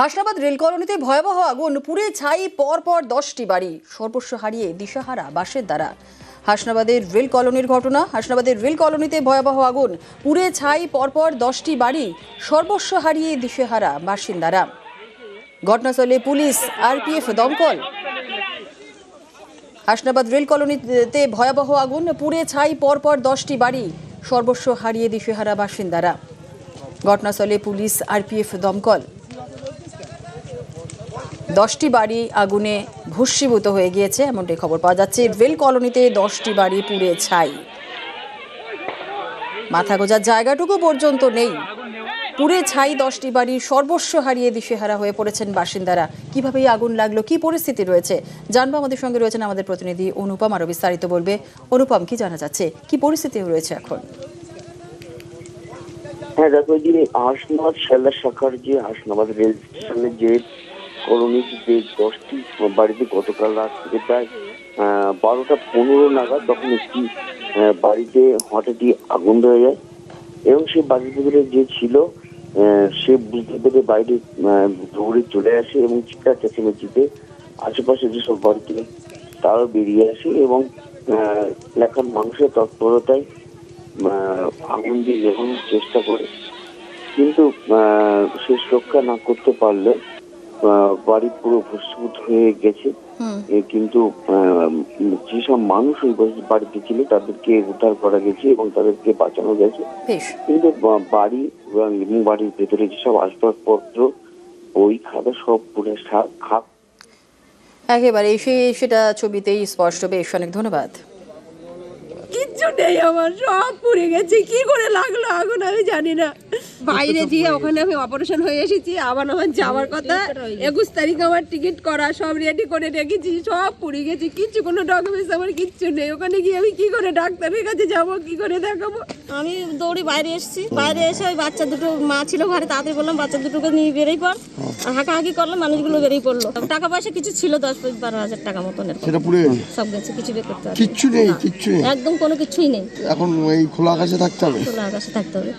Hasnabad rail কলোনিতে ভয়াবহ আগুন, পুড়ে ছাই পর পর দশটি বাড়ি। সর্বস্ব হারিয়ে দিশাহারা বাসের দ্বারা। হাসনাবাদের রেল কলোনির ঘটনা, হাসনাবাদের রেল কলোনিতে ভয়াবহ আগুন, পুড়ে ছাই, পরপর দশটি বাড়ি, সর্বস্ব হারিয়ে দিশেহারা বাসিন্দারা ঘটনাস্থলে পুলিশ, আরপিএফ, দমকল। হাসনাবাদ রেল কলোনিতে ভয়াবহ আগুন, পুড়ে ছাই, পরপর দশটি বাড়ি, সর্বস্ব হারিয়ে দিশেহারা বাসিন্দারা ঘটনাস্থলে পুলিশ, আরপিএফ, দমকল। দশটি বাড়ি আগুনে ভস্মীভূত হয়ে গিয়েছে, এমনটাই খবর পাওয়া যাচ্ছে। রেল কলোনিতে দশটি বাড়ি পুড়ে ছাই। মাথা গোজার জায়গাটুকু পর্যন্ত নেই। পুড়ে ছাই দশটি বাড়ি সর্বস্ব হারিয়ে দিশেহারা হয়ে পড়েছেন বাসিন্দারা। কীভাবে আগুন লাগল, কি পরিস্থিতি রয়েছে? জানব আমাদের সঙ্গে রয়েছেন আমাদের প্রতিনিধি অনুপম, আরও বিস্তারিত বলবে। অনুপম, কি জানা যাচ্ছে? কি পরিস্থিতি রয়েছে এখন? হ্যাঁ দেখো যে হাসনাবাদ, শিয়ালদা শাখার যে হাসনাবাদ রেল স্টেশনের যে কলোনির যে দশটি বাড়িতে গতকাল রাত থেকে প্রায় বারোটা পনেরো নাগাদ তখন একটি বাড়িতে হঠাৎই আগুন ধরে যায় এবং সেই বাড়ির ভিতরে যে ছিল সে বুঝতে পেরে বাইরে দৌড়ে চলে আসে এবং চিৎকার চেঁচামেচিতে আশেপাশে যেসব বাড়িতে তারাও বেরিয়ে আসে এবং এলাকার মানুষের তৎপরতায় আগুন দিয়ে নেভানোর চেষ্টা করে। কিন্তু সে রক্ষা না করতে পারলে বাড়ি পুরো ভস্মীভূত হয়ে গেছে। কিন্তু যেসব মানুষ ওই বাড়ি- বাড়িতে ছিল তাদেরকে উদ্ধার করা গেছে এবং তাদেরকে বাঁচানো গেছে। কিন্তু বাড়ি এবং বাড়ির ভেতরে যেসব আসবাবপত্র ওই খাতা সব পুরো খাপ। একেবারে সেটা ছবিতেই স্পষ্ট। বেশ অনেক ধন্যবাদ। কিচ্ছু নেই আমার সব পুড়ে গেছে। কি করে লাগল আগুন আমি জানি না। বাইরে দিয়ে ওখানে আমি অপারেশন হয়ে এসেছি আবার আমার যাওয়ার কথা। একুশ তারিখ আমার টিকিট করা সব রেডি করে রেখেছি সব পুড়ে গেছে কিচ্ছু কোনো ডকুমেন্টস আমার কিচ্ছু নেই। ওখানে গিয়ে আমি কি করে ডাক্তারের কাছে যাব কি করে দেখাবো? আমি দৌড়ি বাইরে এসেছি। বাইরে এসে ওই বাচ্চা দুটো মা ছিল ঘরে তাড়াতাড়ি বললাম বাচ্চা দুটোকে নিয়ে বেরিয়ে পড় আর হাঁকাহাঁকি করলাম মানুষগুলো বেরিয়ে পড়ল। টাকা পয়সা কিছু ছিল দশ বারো হাজার টাকা মতন। সেটা সব গেছে কিছু বের করতে কিচ্ছু নেই কিচ্ছু একদম কোনো কিছুই নেই। এখন এই খোলা আকাশে থাকতে হবে। খোলা আকাশে থাকতে হবে।